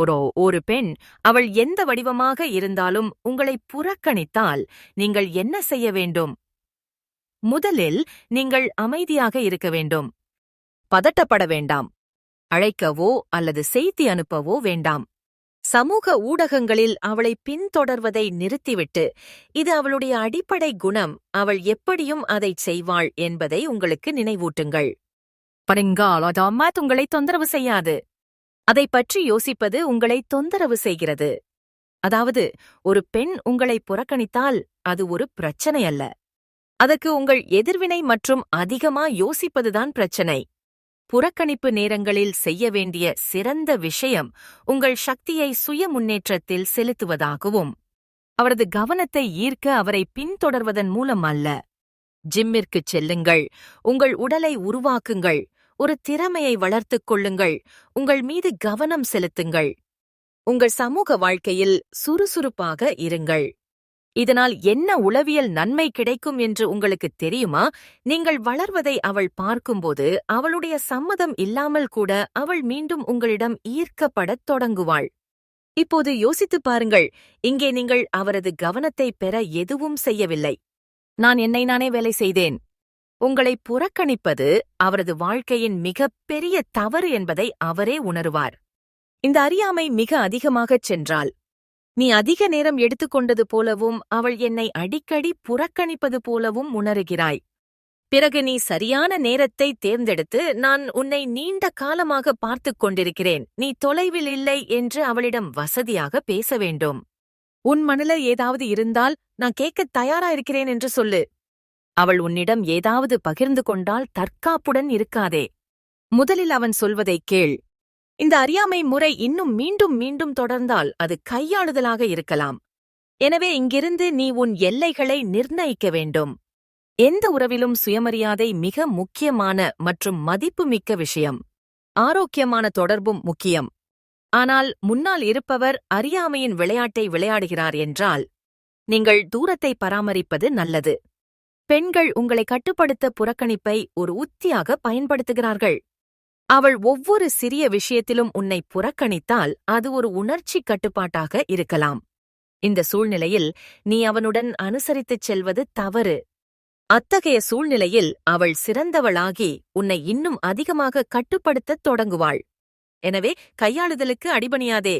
ஒரு ஒரு பெண் அவள் எந்த வடிவமாக இருந்தாலும் உங்களை புறக்கணித்தால் நீங்கள் என்ன செய்ய வேண்டும்? முதலில் நீங்கள் அமைதியாக இருக்க வேண்டும். பதட்டப்பட வேண்டாம். அழைக்கவோ அல்லது செய்தி அனுப்பவோ வேண்டாம். சமூக ஊடகங்களில் அவளை பின்தொடர்வதை நிறுத்திவிட்டு இது அவளுடைய அடிப்படை குணம் அவள் எப்படியும் அதைச் செய்வாள் என்பதை உங்களுக்கு நினைவூட்டுங்கள். பரிங்காலோதாமாத் உங்களை தொந்தரவு செய்யாது. அதைப் பற்றி யோசிப்பது உங்களை தொந்தரவு செய்கிறது. அதாவது ஒரு பெண் உங்களை புறக்கணித்தால் அது ஒரு பிரச்சனை அல்ல. அதற்கு உங்கள் எதிர்வினை மற்றும் அதிகமா யோசிப்பதுதான் பிரச்சனை. புறக்கணிப்பு நேரங்களில் செய்ய வேண்டிய சிறந்த விஷயம் உங்கள் சக்தியை சுய முன்னேற்றத்தில் செலுத்துவதாகவும் அவரது கவனத்தை ஈர்க்க அவரை பின்தொடர்வதன் மூலம் அல்ல. ஜிம்மிற்குச் செல்லுங்கள் உங்கள் உடலை உருவாக்குங்கள் ஒரு திறமையை வளர்த்துக் கொள்ளுங்கள். உங்கள் மீது கவனம் செலுத்துங்கள். உங்கள் சமூக வாழ்க்கையில் சுறுசுறுப்பாக இருங்கள். இதனால் என்ன உளவியல் நன்மை கிடைக்கும் என்று உங்களுக்கு தெரியுமா? நீங்கள் வளர்வதை அவள் பார்க்கும்போது அவளுடைய சம்மதம் இல்லாமல் கூட அவள் மீண்டும் உங்களிடம் ஈர்க்கப்படத் தொடங்குவாள். இப்போது யோசித்துப் பாருங்கள் இங்கே நீங்கள் அவரது கவனத்தை பெற எதுவும் செய்யவில்லை. நான் என்னை நானே வேலை செய்தேன். உங்களை புறக்கணிப்பது அவரது வாழ்க்கையின் மிகப்பெரிய தவறு என்பதை அவரே உணருவார். இந்த அறியாமை மிக அதிகமாகச் சென்றால் நீ அதிக நேரம் எடுத்துக்கொண்டது போலவும் அவள் என்னை அடிக்கடி புறக்கணிப்பது போலவும் உணருகிறாய். பிறகு நீ சரியான நேரத்தை தேர்ந்தெடுத்து நான் உன்னை நீண்ட காலமாக பார்த்துக் கொண்டிருக்கிறேன். நீ தொலைவில் இல்லை என்று அவளிடம் வசதியாக பேச வேண்டும். உன் மனல ஏதாவது இருந்தால் நான் கேட்கத் தயாரா இருக்கிறேன் என்று சொல்லு. அவள் உன்னிடம் ஏதாவது பகிர்ந்து கொண்டால் தற்காப்புடன் இருக்காதே. முதலில் அவன் சொல்வதைக் கேள். இந்த அறியாமை முறை இன்னும் மீண்டும் மீண்டும் தொடர்ந்தால் அது கையாளுதலாக இருக்கலாம். எனவே இங்கிருந்து நீ உன் எல்லைகளை நிர்ணயிக்க வேண்டும். எந்த உறவிலும் சுயமரியாதை மிக முக்கியமான மற்றும் மதிப்புமிக்க விஷயம். ஆரோக்கியமான தொடர்பும் முக்கியம். ஆனால் முன்னால் இருப்பவர் அறியாமையின் விளையாட்டை விளையாடுகிறார் என்றால் நீங்கள் தூரத்தை பராமரிப்பது நல்லது. பெண்கள் உங்களை கட்டுப்படுத்த புறக்கணிப்பை ஒரு உத்தியாக பயன்படுத்துகிறார்கள். அவள் ஒவ்வொரு சிறிய விஷயத்திலும் உன்னை புறக்கணித்தால் அது ஒரு உணர்ச்சி கட்டுப்பாட்டாக இருக்கலாம். இந்த சூழ்நிலையில் நீ அவனுடன் அனுசரித்துச் செல்வது தவறு. அத்தகைய சூழ்நிலையில் அவள் சிறந்தவளாகி உன்னை இன்னும் அதிகமாக கட்டுப்படுத்தத் தொடங்குவாள். எனவே கையாளுதலுக்கு அடிபணியாதே.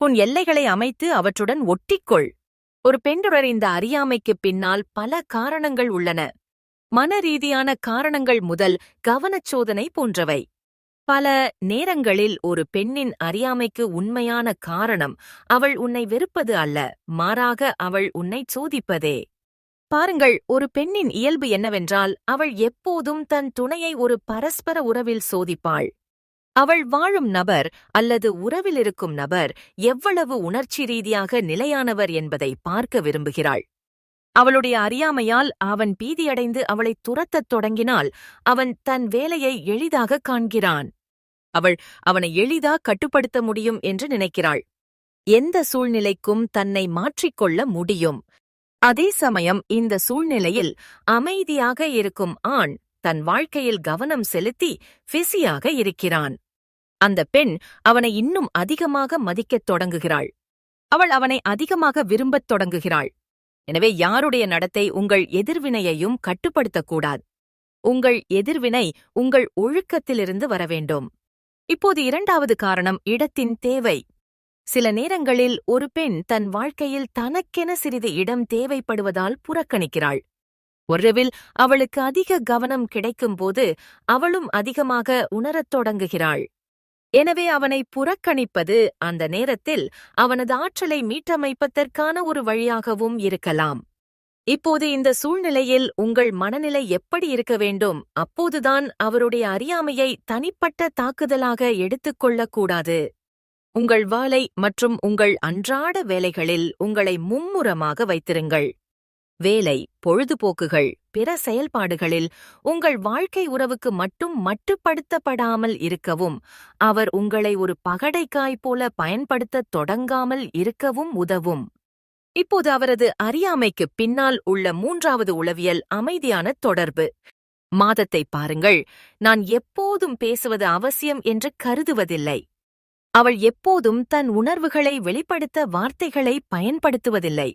உன் எல்லைகளை அமைத்து அவற்றுடன் ஒட்டிக்கொள். ஒரு பெண்டுடர் இந்த அறியாமைக்குப் பின்னால் பல காரணங்கள் உள்ளன. மன ரீதியான காரணங்கள் முதல் கவனச்சோதனை போன்றவை. பல நேரங்களில் ஒரு பெண்ணின் அறியாமைக்கு உண்மையான காரணம் அவள் உன்னை வெறுப்பது அல்ல மாறாக அவள் உன்னைச் சோதிப்பதே. பாருங்கள் ஒரு பெண்ணின் இயல்பு என்னவென்றால் அவள் எப்போதும் தன் துணையை ஒரு பரஸ்பர உறவில் சோதிப்பாள். அவள் வாழும் நபர் அல்லது உறவில் இருக்கும் நபர் எவ்வளவு உணர்ச்சி ரீதியாக நிலையானவர் என்பதை பார்க்க விரும்புகிறாள். அவளுடைய அறியாமையால் அவன் பீதியடைந்து அவளை துரத்தத் தொடங்கினால் அவன் தன் வேலையை எளிதாக காண்கிறான். அவள் அவனை எளிதா கட்டுப்படுத்த முடியும் என்று நினைக்கிறாள். எந்த சூழ்நிலைக்கும் தன்னை மாற்றிக்கொள்ள முடியும். அதே சமயம் இந்த சூழ்நிலையில் அமைதியாக இருக்கும் ஆண் தன் வாழ்க்கையில் கவனம் செலுத்தி பிஸியாக இருக்கிறான். அந்த பெண் அவனை இன்னும் அதிகமாக மதிக்கத் தொடங்குகிறாள். அவள் அவனை அதிகமாக விரும்பத் தொடங்குகிறாள். எனவே யாருடைய நடத்தை உங்கள் எதிர்வினையையும் கட்டுப்படுத்தக்கூடாது. உங்கள் எதிர்வினை உங்கள் ஒழுக்கத்திலிருந்து வர வேண்டும். இப்போது இரண்டாவது காரணம் இடத்தின் தேவை. சில நேரங்களில் ஒரு பெண் தன் வாழ்க்கையில் தனக்கென சிறிது இடம் தேவைப்படுவதால் புறக்கணிக்கிறாள். உறவில் அவளுக்கு அதிக கவனம் கிடைக்கும்போது அவளும் அதிகமாக உணரத் தொடங்குகிறாள். எனவே அவனை புறக்கணிப்பது அந்த நேரத்தில் அவனது ஆற்றலை மீட்டமைப்பதற்கான ஒரு வழியாகவும் இருக்கலாம். இப்போது இந்த சூழ்நிலையில் உங்கள் மனநிலை எப்படி இருக்க வேண்டும்? அப்போதுதான் அவருடைய அறியாமையை தனிப்பட்ட தாக்குதலாக எடுத்துக்கொள்ளக்கூடாது உங்கள் வாளை மற்றும் உங்கள் அன்றாட வேலைகளில் உங்களை மும்முரமாக வைத்திருங்கள். வேலை பொழுதுபோக்குகள் பிற செயல்பாடுகளில் உங்கள் வாழ்க்கை உறவுக்கு மட்டும் மட்டுப்படுத்தப்படாமல் இருக்கவும் அவர் உங்களை ஒரு பகடைக்காய் போல பயன்படுத்தத் தொடங்காமல் இருக்கவும் உதவும். இப்போது அவரது அறியாமைக்கு பின்னால் உள்ள மூன்றாவது உளவியல் அமைதியான தொடர்பு. மாதத்தை பாருங்கள் நான் எப்போதும் பேசுவது அவசியம் என்று கருதுவதில்லை. அவள் எப்போதும் தன் உணர்வுகளை வெளிப்படுத்த வார்த்தைகளை பயன்படுத்துவதில்லை.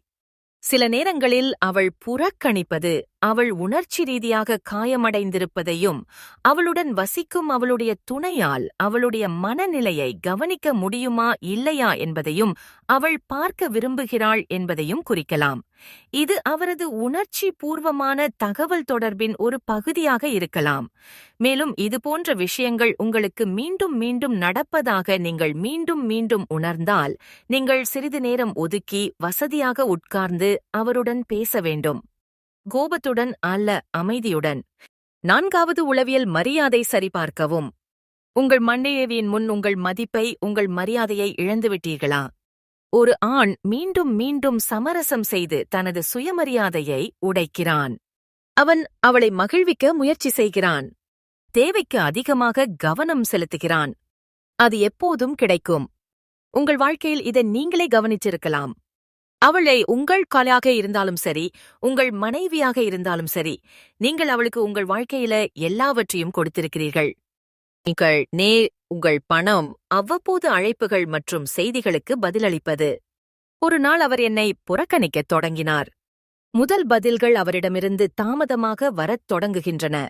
சில நேரங்களில் அவள் புறக்கணிப்பது. அவள் உணர்ச்சி ரீதியாக காயமடைந்திருப்பதையும் அவளுடன் வசிக்கும் அவளுடைய துணையால் அவளுடைய மனநிலையை கவனிக்க முடியுமா இல்லையா என்பதையும் அவள் பார்க்க விரும்புகிறாள் என்பதையும் குறிக்கலாம். இது அவரது உணர்ச்சி பூர்வமான தகவல் தொடர்பின் ஒரு பகுதியாக இருக்கலாம். மேலும் இதுபோன்ற விஷயங்கள் உங்களுக்கு மீண்டும் மீண்டும் நடப்பதாக நீங்கள் மீண்டும் மீண்டும் உணர்ந்தால் நீங்கள் சிறிது நேரம் ஒதுக்கி வசதியாக உட்கார்ந்து அவருடன் பேச வேண்டும். கோபத்துடன் அல்ல அமைதியுடன். நான்காவது உளவியல் மரியாதை சரிபார்க்கவும். உங்கள் மண்டையவியின் முன் உங்கள் மதிப்பை உங்கள் மரியாதையை இழந்துவிட்டீர்களா? ஒரு ஆண் மீண்டும் மீண்டும் சமரசம் செய்து தனது சுயமரியாதையை உடைக்கிறான். அவன் அவளை மகிழ்விக்க முயற்சி செய்கிறான். தேவைக்கு அதிகமாக கவனம் செலுத்துகிறான். அது எப்போதும் கிடைக்கும். உங்கள் வாழ்க்கையில் இதை நீங்களே கவனிச்சிருக்கலாம். அவளை உங்கள் காலையாக இருந்தாலும் சரி உங்கள் மனைவியாக இருந்தாலும் சரி நீங்கள் அவளுக்கு உங்கள் வாழ்க்கையில எல்லாவற்றையும் கொடுத்திருக்கிறீர்கள். நீங்கள் நே உங்கள் பணம் அவ்வப்போது அழைப்புகள் மற்றும் செய்திகளுக்கு பதிலளிப்பது. ஒரு நாள் அவர் என்னை புறக்கணிக்கத் தொடங்கினார். முதல் பதில்கள் அவரிடமிருந்து தாமதமாக வரத் தொடங்குகின்றன.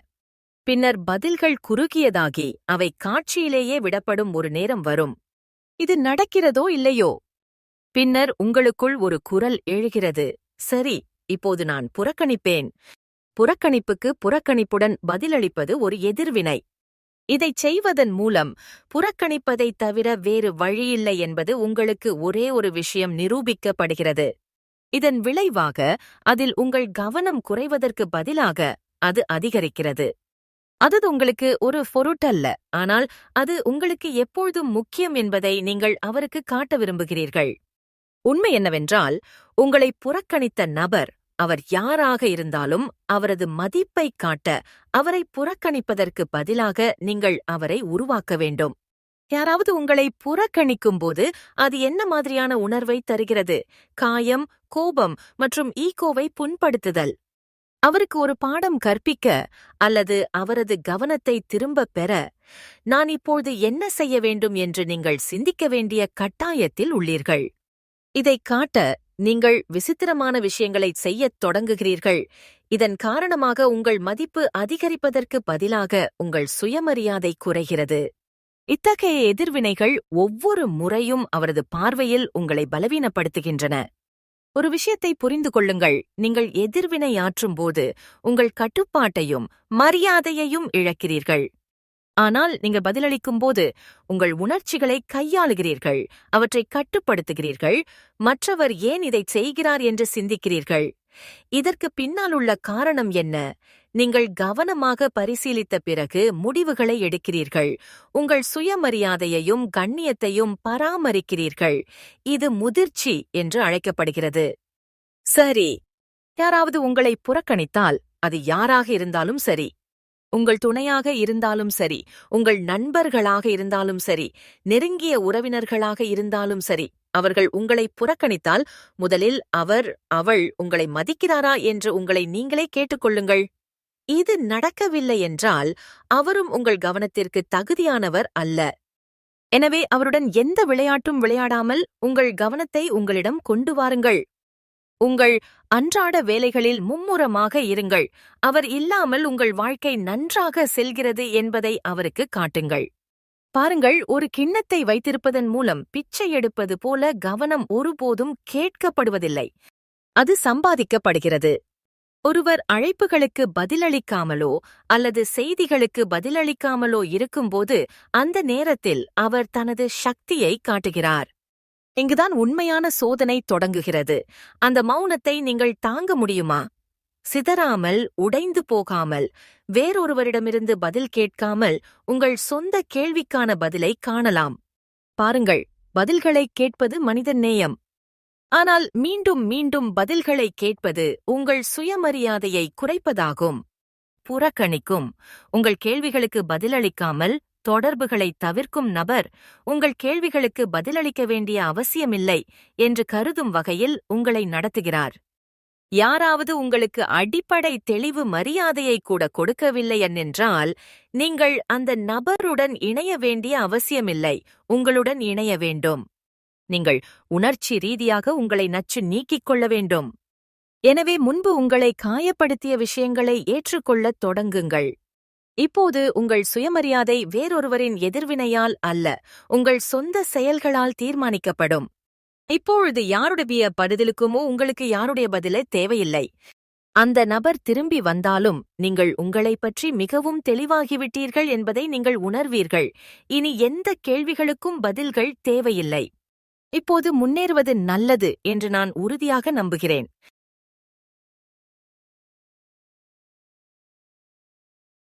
பின்னர் பதில்கள் குறுகியதாகி அவை காட்சியிலேயே விடப்படும் ஒரு நேரம் வரும். இது நடக்கிறதோ இல்லையோ? பின்னர் உங்களுக்குள் ஒரு குரல் எழுகிறது. சரி இப்போது நான் புறக்கணிப்பேன். புறக்கணிப்புக்கு புறக்கணிப்புடன் பதிலளிப்பது ஒரு எதிர்வினை. இதைச் செய்வதன் மூலம் புறக்கணிப்பதைத் தவிர வேறு வழியில்லை என்பது உங்களுக்கு ஒரே ஒரு விஷயம் நிரூபிக்கப்படுகிறது. இதன் விளைவாக அதில் உங்கள் கவனம் குறைவதற்கு பதிலாக அது அதிகரிக்கிறது. அது உங்களுக்கு ஒரு பொருட்டல்ல ஆனால் அது உங்களுக்கு எப்பொழுதும் முக்கியம் என்பதை நீங்கள் அவருக்கு காட்ட விரும்புகிறீர்கள். உண்மை என்னவென்றால் உங்களை புறக்கணித்த நபர் அவர் யாராக இருந்தாலும் அவரது மதிப்பைக் காட்ட அவரை புறக்கணிப்பதற்கு பதிலாக நீங்கள் அவரை உருவாக்க வேண்டும். யாராவது உங்களை புறக்கணிக்கும்போது அது என்ன மாதிரியான உணர்வை தருகிறது? காயம் கோபம் மற்றும் ஈகோவை புண்படுத்துதல். அவருக்கு ஒரு பாடம் கற்பிக்க அல்லது அவரது கவனத்தை திரும்பப் பெற நான் இப்போது என்ன செய்ய வேண்டும் என்று நீங்கள் சிந்திக்க வேண்டிய கட்டாயத்தில் உள்ளீர்கள். இதைக் காட்ட நீங்கள் விசித்திரமான விஷயங்களைச் செய்யத் தொடங்குகிறீர்கள். இதன் காரணமாக உங்கள் மதிப்பு அதிகரிப்பதற்கு பதிலாக உங்கள் சுயமரியாதை குறைகிறது. இத்தகைய எதிர்வினைகள் ஒவ்வொரு முறையும் அவரது பார்வையில் உங்களை பலவீனப்படுத்துகின்றன. ஒரு விஷயத்தை புரிந்து கொள்ளுங்கள். நீங்கள் எதிர்வினையாற்றும்போது உங்கள் கட்டுப்பாட்டையும் மரியாதையையும் இழக்கிறீர்கள். ஆனால் நீங்கள் பதிலளிக்கும்போது உங்கள் உணர்ச்சிகளை கையாளுகிறீர்கள் அவற்றை கட்டுப்படுத்துகிறீர்கள் மற்றவர் ஏன் இதைச் செய்கிறார் என்று சிந்திக்கிறீர்கள். இதற்கு பின்னால் உள்ள காரணம் என்ன? நீங்கள் கவனமாக பரிசீலித்த பிறகு முடிவுகளை எடுக்கிறீர்கள். உங்கள் சுயமரியாதையையும் கண்ணியத்தையும் பராமரிக்கிறீர்கள். இது முதிர்ச்சி என்று அழைக்கப்படுகிறது. சரி. யாராவது உங்களை புறக்கணித்தால் அது யாராக இருந்தாலும் சரி. உங்கள் துணையாக இருந்தாலும் சரி உங்கள் நண்பர்களாக இருந்தாலும் சரி நெருங்கிய உறவினர்களாக இருந்தாலும் சரி அவர்கள் உங்களை புறக்கணித்தால் முதலில் அவர் அவள் உங்களை மதிக்கிறாரா என்று உங்களை நீங்களே கேட்டுக்கொள்ளுங்கள். இது நடக்கவில்லை என்றால் அவரும் உங்கள் கவனத்திற்கு தகுதியானவர் அல்ல. எனவே அவருடன் எந்த விளையாட்டும் விளையாடாமல் உங்கள் கவனத்தை உங்களிடம் கொண்டு வாருங்கள். உங்கள் அன்றாட வேலைகளில் மும்முரமாக இருங்கள். அவர் இல்லாமல் உங்கள் வாழ்க்கை நன்றாக செல்கிறது என்பதை அவருக்கு காட்டுங்கள். பாருங்கள் ஒரு கிண்ணத்தை வைத்திருப்பதன் மூலம் பிச்சை எடுப்பது போல கவனம் ஒருபோதும் கேட்கப்படுவதில்லை. அது சம்பாதிக்கப்படுகிறது. ஒருவர் அழைப்புகளுக்கு பதிலளிக்காமலோ அல்லது செய்திகளுக்கு பதிலளிக்காமலோ இருக்கும்போது அந்த நேரத்தில் அவர் தனது சக்தியை காட்டுகிறார். இங்குதான் உண்மையான சோதனை தொடங்குகிறது. அந்த மௌனத்தை நீங்கள் தாங்க முடியுமா? சிதறாமல் உடைந்து போகாமல் வேறொருவரிடமிருந்து பதில் கேட்காமல் உங்கள் சொந்த கேள்விக்கான பதிலை காணலாம். பாருங்கள் பதில்களை கேட்பது மனித நேயம். ஆனால் மீண்டும் மீண்டும் பதில்களை கேட்பது உங்கள் சுயமரியாதையை குறைப்பதாகும். புறக்கணிக்கும். உங்கள் கேள்விகளுக்கு பதிலளிக்காமல் தொடர்புகளை தவிர்க்கும் நபர் உங்கள் கேள்விகளுக்கு பதிலளிக்க வேண்டிய அவசியமில்லை என்று கருதும் வகையில் உங்களை நடத்துகிறார். யாராவது உங்களுக்கு அடிப்படை தெளிவு மரியாதையை கூட கொடுக்கவில்லை என்றால் நீங்கள் அந்த நபருடன் இணைய வேண்டிய அவசியமில்லை உங்களுடன் இணைய வேண்டும். நீங்கள் உணர்ச்சி ரீதியாக உங்களை நச்சு நீக்கிக் கொள்ள வேண்டும். எனவே முன்பு உங்களை காயப்படுத்திய விஷயங்களை ஏற்றுக்கொள்ளத் தொடங்குங்கள். இப்போது உங்கள் சுயமரியாதை வேறொருவரின் எதிர்வினையால் அல்ல உங்கள் சொந்த செயல்களால் தீர்மானிக்கப்படும். இப்பொழுது யாருடைய பதிலுக்குமோ உங்களுக்கு யாருடைய பதிலே தேவையில்லை. அந்த நபர் திரும்பி வந்தாலும் நீங்கள் உங்களைப் பற்றி மிகவும் தெளிவாகிவிட்டீர்கள் என்பதை நீங்கள் உணர்வீர்கள். இனி எந்த கேள்விகளுக்கும் பதில்கள் தேவையில்லை. இப்போது முன்னேறுவது நல்லது என்று நான் உறுதியாக நம்புகிறேன்.